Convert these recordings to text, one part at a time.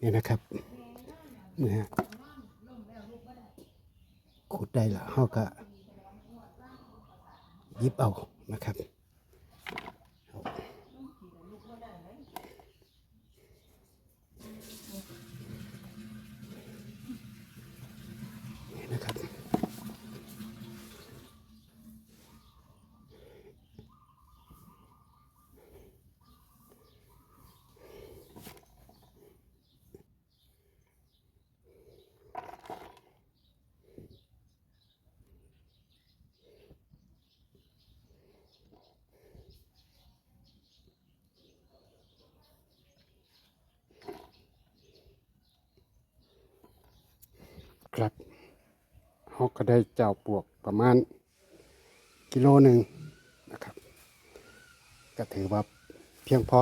นี่นะครับเมื่อขุดได้ละเขาก็ยิบเอานะครับ นี่นะครับ ครับเขาก็ได้เจ้าปลวกประมาณกิโลหนึ่งนะครับ ก็ถือว่าเพียงพอ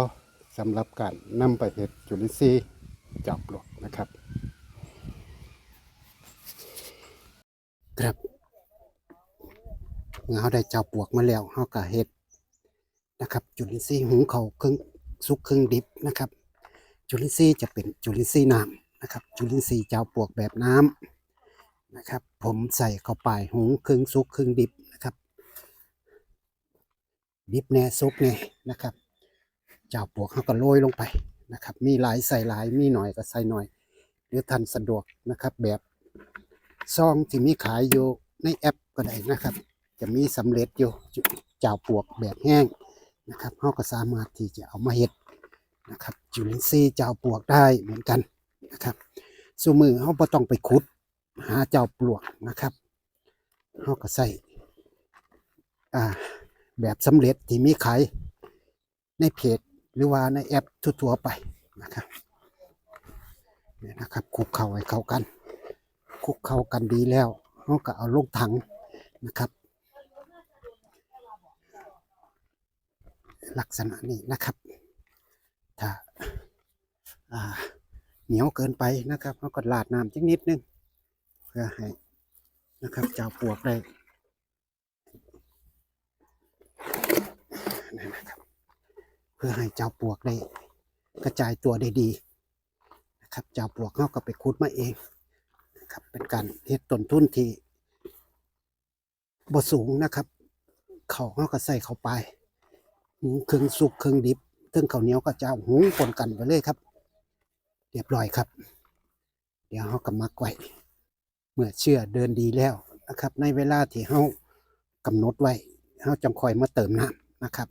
สำหรับการนำไปเห็ดจุลินทรีย์เจ้าปลวกนะครับ ครับเมื่อเขาได้เจ้าปลวกมาแล้วเขาก็เห็ดนะครับ จุลินทรีย์หุงเขาครึ่งสุกครึ่งดิบนะครับ จุลินทรีย์จะเป็นจุลินทรีย์น้ำนะครับ จุลินทรีย์เจ้าปลวกแบบน้ำ นะครับ ผมใส่เข้าไปหุงครึ่งสุกครึ่งดิบนะครับ ดิบแน่ซุกแน่นะครับเจ้าปวกเขาก็โรยลงไปนะครับ มีหลายใส่หลายมีหน่อยก็ใส่หน่อย หรือท่านสะดวกนะครับ แบบซองที่มีขายอยู่ในแอปก็ได้นะครับ จะมีสำเร็จอยู่จุเจ้าปวกแบบแห้งนะครับเขาก็สามารถที่จะเอามาเฮ็ดนะครับจุลินทรีย์เจ้าปวกได้เหมือนกันนะครับสูมือเขาบ่ต้องไปขุด หาเจ้าปลวกนะครับเขาก็ใส่อ่าแบบสำเร็จที่มีขายในเพจหรือว่าในแอปทั่วๆไปนะครับเนี่ยนะครับคุกเข้าให้เข้ากันคุกเข้ากันดีแล้วเราก็เอาลงถังนะครับ ลักษณะนี้นะครับถ้าเหนียวเกินไปนะครับเราก็ลาดน้ำจักนิดนึง พื่อให้นะครับเจ้าปวกได้นะครับเพื่อให้เจ้าปวกได้กระจายตัวได้ดีนะครับเจ้าปวกเขาก็ไปคุดมาเองนะครับเป็นการเฮ็ดต้นทุนที่บ่สูงนะครับเขาเขาก็ใส่เข้าไปหุงเครื่องสุกเครื่องดิบเครื่องข้าวเหนียวก็จะเอาหุงปนกันไปเลยครับ เรียบร้อยครับ เดี๋ยวเขาก็มักไว้ เมื่อเชื่อเดินดีแล้วนะครับ ในเวลาที่เขากำหนดไว้เขาจังคอยมาเติมน้ำนะครับ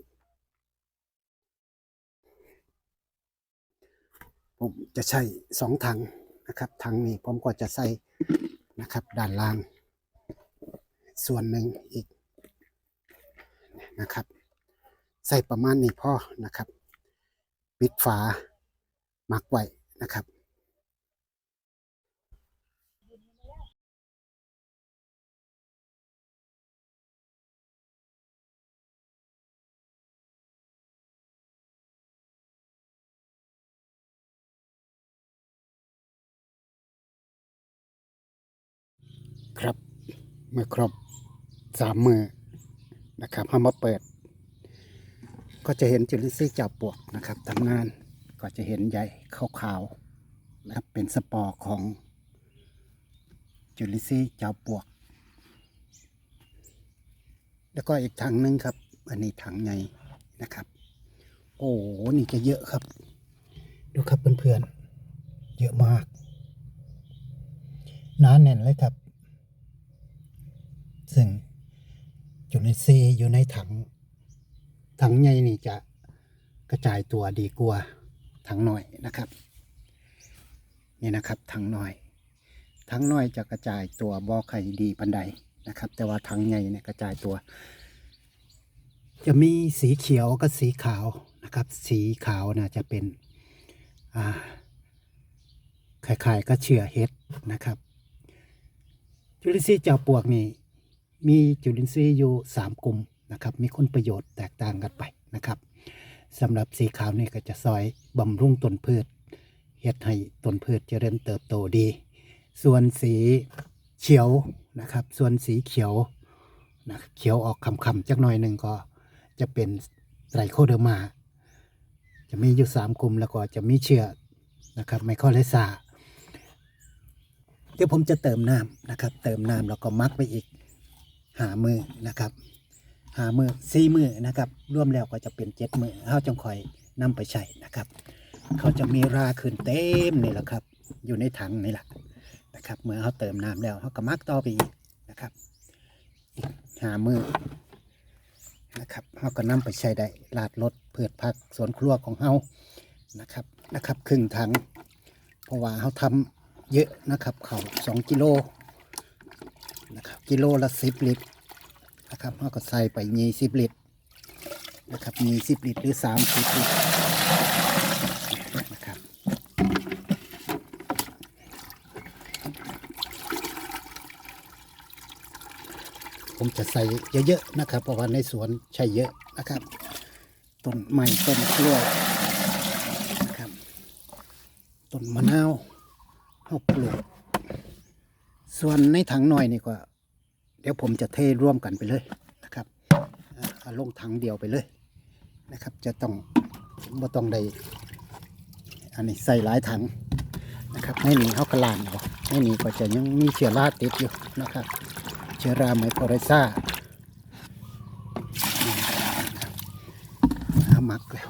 ผมจะใช้สองถังนะครับถังนี้ผมก็จะใส่นะครับด้านล่าง ส่วนหนึ่งอีกนะครับใส่ประมาณนี้พอนะครับ ปิดฝามักไว้นะครับ ครับเมื่อครบสามมือนะครับเอามาเปิด ก็จะเห็นจุลินทรีย์จับปวกนะครับทำงานก็จะเห็นใยขาวๆนะครับเป็นสปอร์ของจุลินทรีย์จับปวก แล้วก็อีกถังนึงครับ อันนี้ถังใหญ่นะครับ โอ้โหนี่จะเยอะครับ ดูครับเพื่อนๆเยอะมากหนาแน่นเลยครับ ซึ่งจุลินทรีย์อยู่ในถัง ถังใหญ่นี่จะกระจายตัวดีกว่าถังน้อยนะครับ นี่นะครับถังน้อยถังน้อยจะกระจายตัวบ่ใครดีปันใดนะครับ แต่ว่าถังใหญ่เนี่ยกระจายตัว จะมีสีเขียวกับสีขาวนะครับ สีขาวนะจะเป็นอ่าคล้ายๆก็เชื่อเห็ดนะครับจุลินทรีย์เจ้าปวกนี่ มีจุลินทรีย์อยู่สามกลุ่มนะครับมีคุณประโยชน์แตกต่างกันไปนะครับสำหรับสีขาวนี่ก็จะซอยบำรุงต้นพืชเฮ็ดให้ต้นพืชเจริญเติบโตดี ส่วนสีเขียวนะครับ ส่วนสีเขียวนะเขียวออกคำๆจักหน่อยหนึ่งก็จะเป็นไตรโคเดอร์มา จะมีอยู่สามกลุ่มแล้วก็จะมีเชื้อนะครับไมโครเลซาเดี๋ยวผมจะเติมน้ำนะครับ เติมน้ำแล้วก็มักไปอีก หามือนะครับหามือสี่มือนะครับรวมแล้วก็จะเป็นเจ็ดมือเขาจังคอยนำไปใช้นะครับ เขาจะมีราขึ้นเต็มนี่แหละครับ อยู่ในถังนี่แหละนะครับ เมื่อเขาเติมน้ำแล้วเขาก็มักต่อไปอีกนะครับอีกหามือนะครับเขาก็นำไปใช้ได้ลาดรถเพื่อพักสวนครัวของเขานะครับนะครับครึ่งถัง เพราะว่าเขาทำเยอะนะครับเขาสองกิโล นะครับ กิโลละสิบลิตรนะครับเขาก็ใส่ไปยี่สิบลิตรนะครับยี่สิบลิตรหรือสามสิบลิตรนะครับผมจะใส่เยอะๆนะครับ เพราะว่าในสวนใช้เยอะนะครับต้นไม้ต้นกล้วยนะครับต้นมะนาวเอาปลูก ส่วนในถังหน่อยนี่ก็ เดี๋ยวผมจะเทร่วมกันไปเลยนะครับเอาลงถังเดียวไปเลยนะครับ จะต้องบ่ต้องได้อันนี้ใส่หลายถังนะครับในนี้เขากระลานเอาในนี้ก็จะยังมีเชื้อราติดอยู่นะครับเชื้อราไมโครไรซ่าเอาหมักแล้ว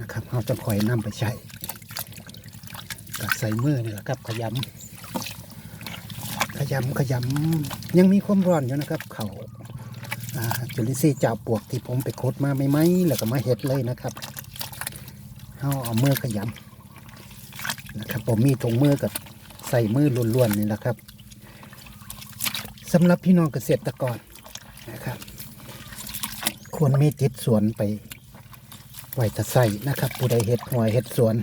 นะครับเขาจะคอยนำไปใช้กับใส่มือนี่แหละครับขยำ ยำขยำยังมีความร้อนอยู่นะครับ เขาจุลินทรีย์จ่าปวกที่ผมไปคดมาไม่ไหมแล้วก็มาเห็ดเลยนะครับเอาเอามือขยำนะครับผมมีถุงมือกับใส่มือล้วนๆนี่แหละครับสำหรับพี่น้องเกษตรกรนะครับควรมีติดสวนไปไว้จะใส่นะครับ ผู้ใดเห็ดหัวเห็ดสวน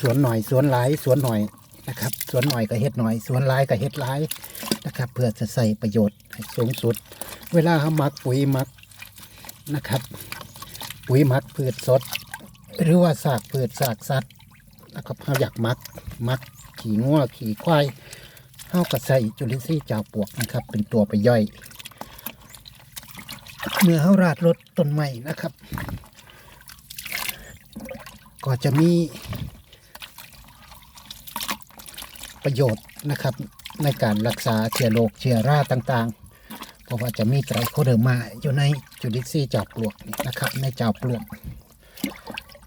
สวนหน่อยสวนหลายสวนหน่อย นะครับสวนหน่อยก็เฮ็ดหน่อยสวนลายก็เฮ็ดลายนะครับ เพื่อจะใส่ประโยชน์ให้สูงสุด เวลาเขาหมักปุ๋ยหมักนะครับ ปุ๋ยหมักพืชสด หรือว่าสากพืชสากสัตว์นะครับเขาอยากหมักหมักขี่งัวขี่ควายเขาก็ใส่จุลินทรีย์เจ้าปวกนะครับ เป็นตัวไปย่อย เมื่อเขาราดรดต้นไม้นะครับ ก็จะมี ประโยชน์นะครับ ในการรักษาเชื้อโรคเชื้อราต่างๆ เพราะว่าจะมีไตรโคเดอร์มาอยู่ในจุลินทรีย์เจ้าปลวกนะครับ ในเจ้าปลวก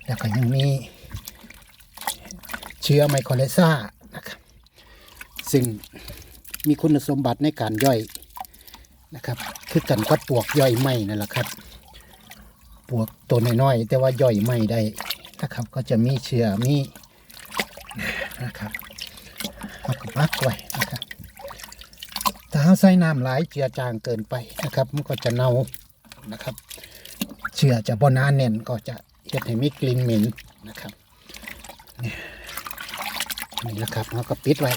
แล้วก็ยังมีเชื้อไมโครเลซ่านะครับ ซึ่งมีคุณสมบัติในการย่อยนะครับ คือกันกับปลวกย่อยไม่นั่นแหละครับปลวกตัวน้อยๆแต่ว่าย่อยไม่ได้นะครับ ก็จะมีเชื้อมีนะครับ เอากับมักไว้นะครับถ้าเราใส่น้ำหลายเจือจางเกินไปนะครับ มันก็จะเน่านะครับ เชื้อจะบหนาแน่นก็จะเฮ็ดให้มีกลิ่นเหม็นนะครับนี่นี่นะครับเราก็ปิดไว้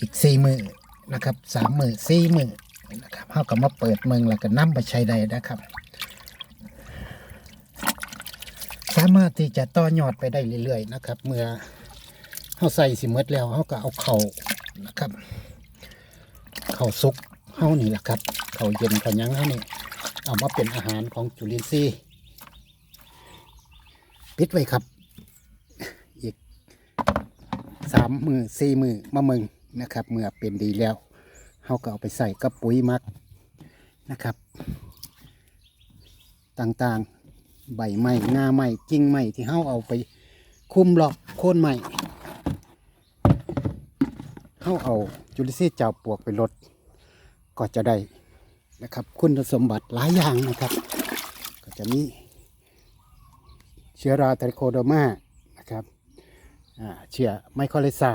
อีกสี่มือนะครับสามมือสี่มือนะครับเราก็มาเปิดเมืองแล้วก็นำไปใช้ได้นะครับ สามารถที่จะต่อยอดไปได้เรื่อยๆนะครับ เมื่อ เขาใส่สิเมดแล้วเขาก็เอาเข่านะครับ เข่าซุกเขานี่แหละครับ เข่าเย็นเขายังเขานี่เอามาเป็นอาหารของจุลินทรีย์ปิดไว้ครับ อีกสามมือสี่มือมามึงนะครับ เมื่อเป็นดีแล้วเขาก็เอาไปใส่กับปุ๋ยมักนะครับ ต่างๆ ใบไม้งาไม้กิ่งไม้ที่เขาเอาไปคุมรอบโค่นไม้ เข้าเอาจุลินทรีย์เจ้าปวกไปลดก็จะได้นะครับ คุณสมบัติหลายอย่างนะครับ ก็จะมีเชื้อราไตรโคโดมานะครับเชื้อไมโครเลซา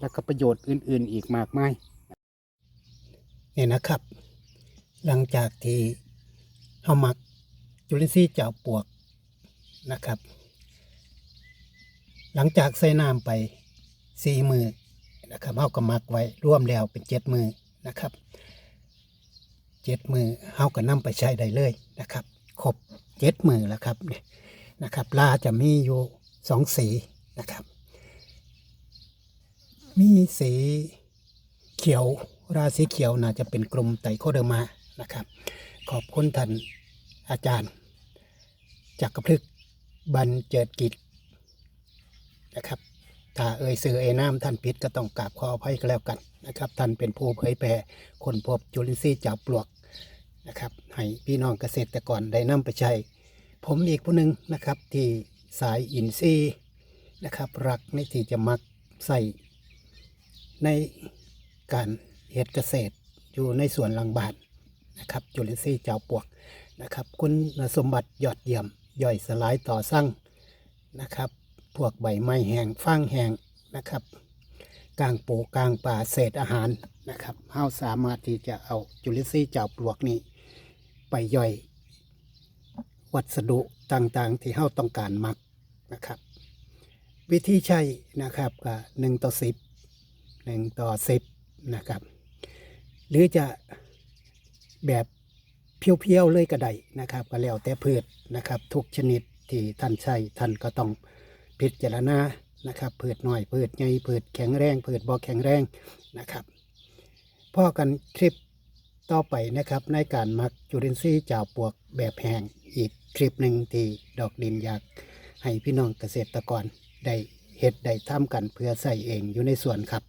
แล้วก็ประโยชน์อื่นๆอีกมากมายเนี่ยนะครับ หลังจากที่เอามักจุลินทรีย์เจ้าปวกนะครับ หลังจากใส่น้ำไปสี่มือ นะครับเอาก็มักไว้ร่วมแล้วเป็นเจ็ดมือนะครับเจ็ดมือเอาก็นำไปใช้ได้เลยนะครับครบเจ็ดมือแล้วครับเนี่ยนะครับลาจะมีอยู่สองสีนะครับมีสีเขียวราสีเขียวน่าจะเป็นกลุ่มไตรโคเดอร์มานะครับ ขอบคุณท่านอาจารย์จากกระพฤกษ์บันเจิดกิจนะครับ ถ้าเอ่ยสื่อเอ่ยน้ำท่านผิดก็ต้องกราบขออภัยก็แล้วกันนะครับ ท่านเป็นผู้เผยแผ่คนพบจุลินทรีย์จากปลวกนะครับ ให้พี่น้องเกษตรกรได้นำไปใช้ ผมอีกผู้หนึ่งนะครับที่สายอินทรีย์นะครับรักในที่จะมักใส่ในการเฮ็ดเกษตรอยู่ในสวนหลังบ้านนะครับจุลินทรีย์เจ้าปลวกนะครับ คุณสมบัติยอดเยี่ยมย่อยสลายต่อสร้างนะครับ พวกใบไม้แห้งฟางแห้งนะครับกลางปูกลางป่าเศษอาหารนะครับเฮาสามารถที่จะเอาจุลินทรีย์เจ้าปลวกนี้ ไปย่อย วัสดุต่างๆ ที่เฮาต้องการมักนะครับ วิธีใช้นะครับก็หนึ่งต่อสิบหนึ่งต่อสิบนะครับ หรือจะแบบเพียวๆเลยก็ได้นะครับ ก็แล้วแต่พืชนะครับ ทุกชนิดที่ท่านใช้ท่านก็ต้อง พิจารณานะครับพืชน้อยพืชใหญ่พืชแข็งแรงเพืชบ่แข็งแรงนะครับพ่อกันคลิปต่อไปนะครับในการมักจุลินทรีย์จาวปวกแบบแห้งอีกคลิปหนึ่งที่ดอกดินอยากให้พี่น้องเกษตรกรได้เห็ดได้ทำกันเพื่อใส่เองอยู่ในสวนครับ